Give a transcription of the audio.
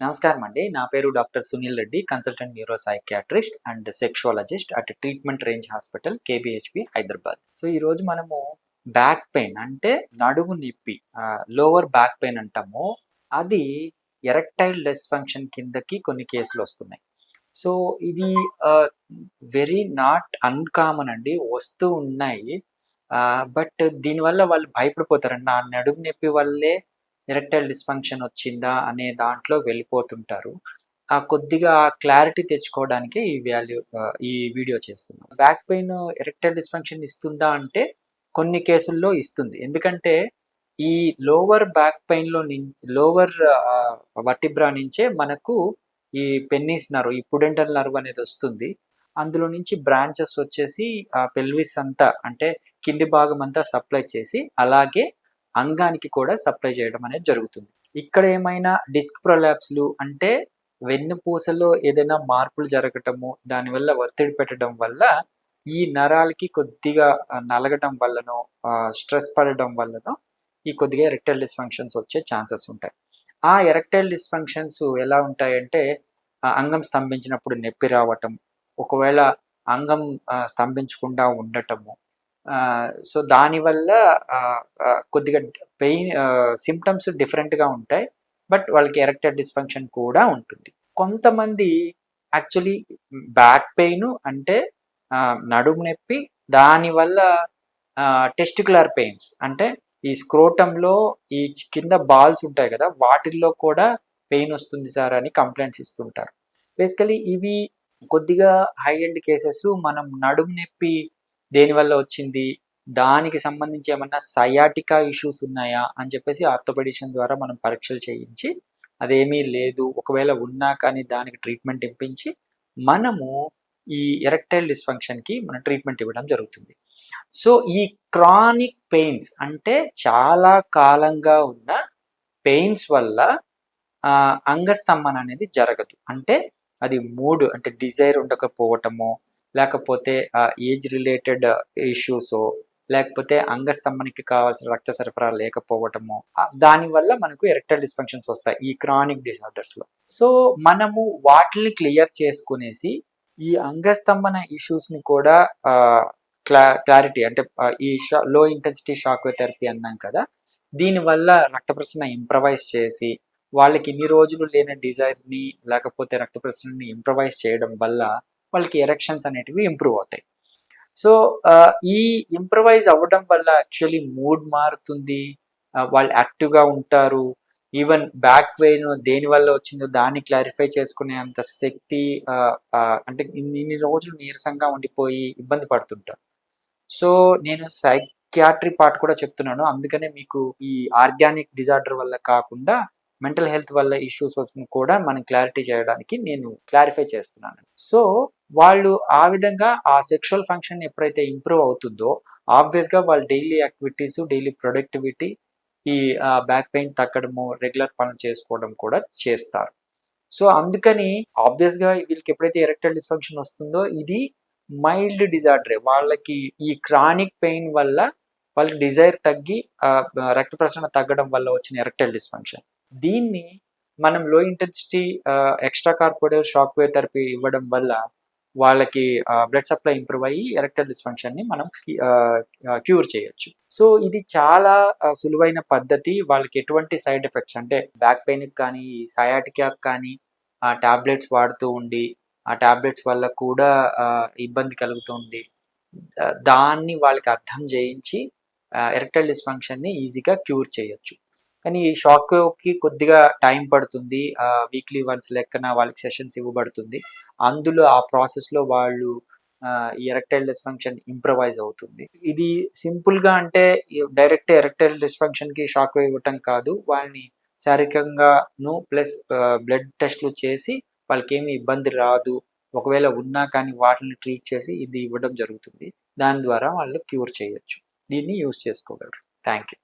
నమస్కారం అండి. నా పేరు doctor Sunil Reddy consultant neuropsychiatrist and sexologist at treatment range hospital KBHP Hyderabad. So ఈ రోజు మనము బ్యాక్ పెయిన్ అంటే నడుము నొప్పి లోవర్ బ్యాక్ పెయిన్ అంటాము. అది ఎరెక్టైల్ డిస్ఫంక్షన్ కిందకి కొన్ని కేసులు వస్తున్నాయి. సో ఇది వెరీ నాట్ అన్కామన్ అండి. వస్తూ ఉన్నాయి. బట్ దీనివల్ల వాళ్ళు భయపడిపోతారండి. నా నడుము నొప్పి వల్లే ఎరెక్టైల్ డిస్ఫంక్షన్ వచ్చిందా అనే దాంట్లో వెళ్ళిపోతుంటారు. ఆ కొద్దిగా క్లారిటీ తెచ్చుకోవడానికి ఈ వాల్యూ ఈ వీడియో చేస్తున్నాం. బ్యాక్ పెయిన్ ఎరెక్టైల్ డిస్ఫంక్షన్ ఇస్తుందా అంటే కొన్ని కేసుల్లో ఇస్తుంది. ఎందుకంటే ఈ లోవర్ బ్యాక్ పెయిన్లో లోవర్ వర్టిబ్రా నుంచే మనకు ఈ పెన్నీస్ నర్వ్ ఈ పుడెంటల్ నర్వ్ అనేది వస్తుంది. అందులో నుంచి బ్రాంచెస్ వచ్చేసి ఆ పెల్విస్ అంతా అంటే కింది భాగం అంతా సప్లై చేసి అలాగే అంగానికి కూడా సప్లై చేయడం అనేది జరుగుతుంది. ఇక్కడ ఏమైనా డిస్క్ ప్రొలాప్స్లు అంటే వెన్నుపూసలో ఏదైనా మార్పులు జరగటము దానివల్ల ఒత్తిడి పెట్టడం వల్ల ఈ నరాలకి కొద్దిగా నలగటం వల్లనో స్ట్రెస్ పడడం వల్లనో ఈ కొద్దిగా ఎరెక్టైల్ డిస్ఫంక్షన్స్ వచ్చే ఛాన్సెస్ ఉంటాయి. ఆ ఎరెక్టైల్ డిస్ఫంక్షన్స్ ఎలా ఉంటాయంటే అంగం స్తంభించినప్పుడు నొప్పి రావటం ఒకవేళ అంగం స్తంభించకుండా ఉండటము సో దానివల్ల కొద్దిగా పెయిన్ సిమ్టమ్స్ డిఫరెంట్గా ఉంటాయి బట్ వాళ్ళకి ఎరెక్టర్ డిస్ఫంక్షన్ కూడా ఉంటుంది. కొంతమంది యాక్చువల్లీ బ్యాక్ పెయిన్ అంటే నడుము నొప్పి దానివల్ల టెస్టికులర్ పెయిన్స్ అంటే ఈ స్క్రోటంలో ఈ కింద బాల్స్ ఉంటాయి కదా వాటిల్లో కూడా పెయిన్ వస్తుంది సార్ అని కంప్లైంట్స్ ఇస్తుంటారు. బేసికలీ ఇవి కొద్దిగా హై ఎండ్ కేసెస్ మనం నడుము నొప్పి దేనివల్ల వచ్చింది? దానికి సంబంధించి ఏమన్నా సయాటికా ఇష్యూస్ ఉన్నాయా? అని చెప్పేసి ఆర్థోపెడిషన్ ద్వారా మనం పరీక్షలు చేయించి అదేమీ లేదు. ఒకవేళ ఉన్నా కానీ దానికి ట్రీట్మెంట్ ఇప్పించి మనము ఈ ఎరెక్టైల్ డిస్ఫంక్షన్కి మనం ట్రీట్మెంట్ ఇవ్వడం జరుగుతుంది. సో ఈ క్రానిక్ పెయిన్స్ అంటే చాలా కాలంగా ఉన్న పెయిన్స్ వల్ల అంగస్తంభన అనేది జరగదు. అంటే అది మూడు అంటే డిజైర్ ఉండకపోవటము లేకపోతే ఏజ్ రిలేటెడ్ ఇష్యూస్ లేకపోతే అంగస్తంభనికి కావాల్సిన రక్త సరఫరా లేకపోవటము దానివల్ల మనకు ఎరెక్టల్ డిస్ఫంక్షన్స్ వస్తాయి ఈ క్రానిక్ డిసార్డర్స్లో. సో మనము వాటిని క్లియర్ చేసుకునేసి ఈ అంగస్తంభన ఇష్యూస్ని కూడా క్లా క్లారిటీ అంటే ఈ షా లో ఇంటెన్సిటీ షాక్ థెరపీ అన్నాం కదా దీనివల్ల రక్త ప్రసరణ ఇంప్రవైజ్ చేసి వాళ్ళకి ఇన్ని రోజులు లేని డిజైర్ని లేకపోతే రక్త ప్రసరణని ఇంప్రవైజ్ చేయడం వల్ల వాళ్ళకి ఎరెక్షన్స్ అనేటివి ఇంప్రూవ్ అవుతాయి. సో ఈ ఇంప్రవైజ్ అవ్వడం వల్ల యాక్చువల్లీ మూడ్ మారుతుంది. వాళ్ళు యాక్టివ్గా ఉంటారు. ఈవెన్ బ్యాక్ పెయిన్ దేని వల్ల వచ్చిందో దాన్ని క్లారిఫై చేసుకునే అంత శక్తి అంటే ఇన్ని రోజులు నీరసంగా ఉండిపోయి ఇబ్బంది పడుతుంటారు. సో నేను సైక్యాట్రీ పార్ట్ కూడా చెప్తున్నాను. అందుకనే మీకు ఈ ఆర్గానిక్ డిజార్డర్ వల్ల కాకుండా మెంటల్ హెల్త్ వల్ల ఇష్యూస్ వస్తుంది కూడా మనం క్లారిటీ చేయడానికి నేను క్లారిఫై చేస్తున్నాను. సో వాళ్ళు ఆ విధంగా ఆ సెక్షువల్ ఫంక్షన్ ఎప్పుడైతే ఇంప్రూవ్ అవుతుందో ఆబ్వియస్గా వాళ్ళ డైలీ యాక్టివిటీస్ డైలీ ప్రొడక్టివిటీ ఈ బ్యాక్ పెయిన్ తగ్గడము రెగ్యులర్ పనులు చేసుకోవడం కూడా చేస్తారు. సో అందుకని ఆబ్వియస్గా వీళ్ళకి ఎప్పుడైతే ఎరెక్టల్ డిస్ఫంక్షన్ వస్తుందో ఇది మైల్డ్ డిజార్డరే వాళ్ళకి ఈ క్రానిక్ పెయిన్ వల్ల వాళ్ళకి డిజైర్ తగ్గి రక్త ప్రసరణ తగ్గడం వల్ల వచ్చిన ఎరెక్టల్ డిస్ఫంక్షన్ దీన్ని మనం low intensity extra corporeal shock wave therapy ఇవ్వడం వల్ల వాళ్ళకి బ్లడ్ సప్లై ఇంప్రూవ్ అయ్యి ఎరెక్టల్ డిస్ఫంక్షన్ని మనం క్యూర్ చేయొచ్చు. సో ఇది చాలా సులువైన పద్ధతి. వాళ్ళకి ఎటువంటి సైడ్ ఎఫెక్ట్స్ అంటే బ్యాక్ పెయిన్కి కానీ సయాటికా కానీ ఆ టాబ్లెట్స్ వాడుతూ ఉండి ఆ టాబ్లెట్స్ వల్ల కూడా ఇబ్బంది కలుగుతుంది దాన్ని వాళ్ళకి అర్థం చేయించి ఎరెక్టల్ డిస్ఫంక్షన్ని ఈజీగా క్యూర్ చేయొచ్చు. కానీ ఈ షాక్కి కొద్దిగా టైం పడుతుంది. వీక్లీ వన్స్ లెక్కన వాళ్ళకి సెషన్స్ ఇవ్వబడుతుంది. అందులో ఆ ప్రాసెస్లో వాళ్ళు ఈ ఎరెక్టైల్ డిస్ఫంక్షన్ ఇంప్రవైజ్ అవుతుంది. ఇది సింపుల్గా అంటే డైరెక్ట్ ఎరెక్టైల్ డిస్ఫంక్షన్కి షాక్ ఇవ్వటం కాదు. వాళ్ళని శారీరకంగాను ప్లస్ బ్లడ్ టెస్ట్లు చేసి వాళ్ళకి ఏమి ఇబ్బంది రాదు. ఒకవేళ ఉన్నా కానీ వాటిని ట్రీట్ చేసి ఇది ఇవ్వడం జరుగుతుంది. దాని ద్వారా వాళ్ళు క్యూర్ చేయొచ్చు. దీన్ని యూజ్ చేసుకోగలరు. Thank you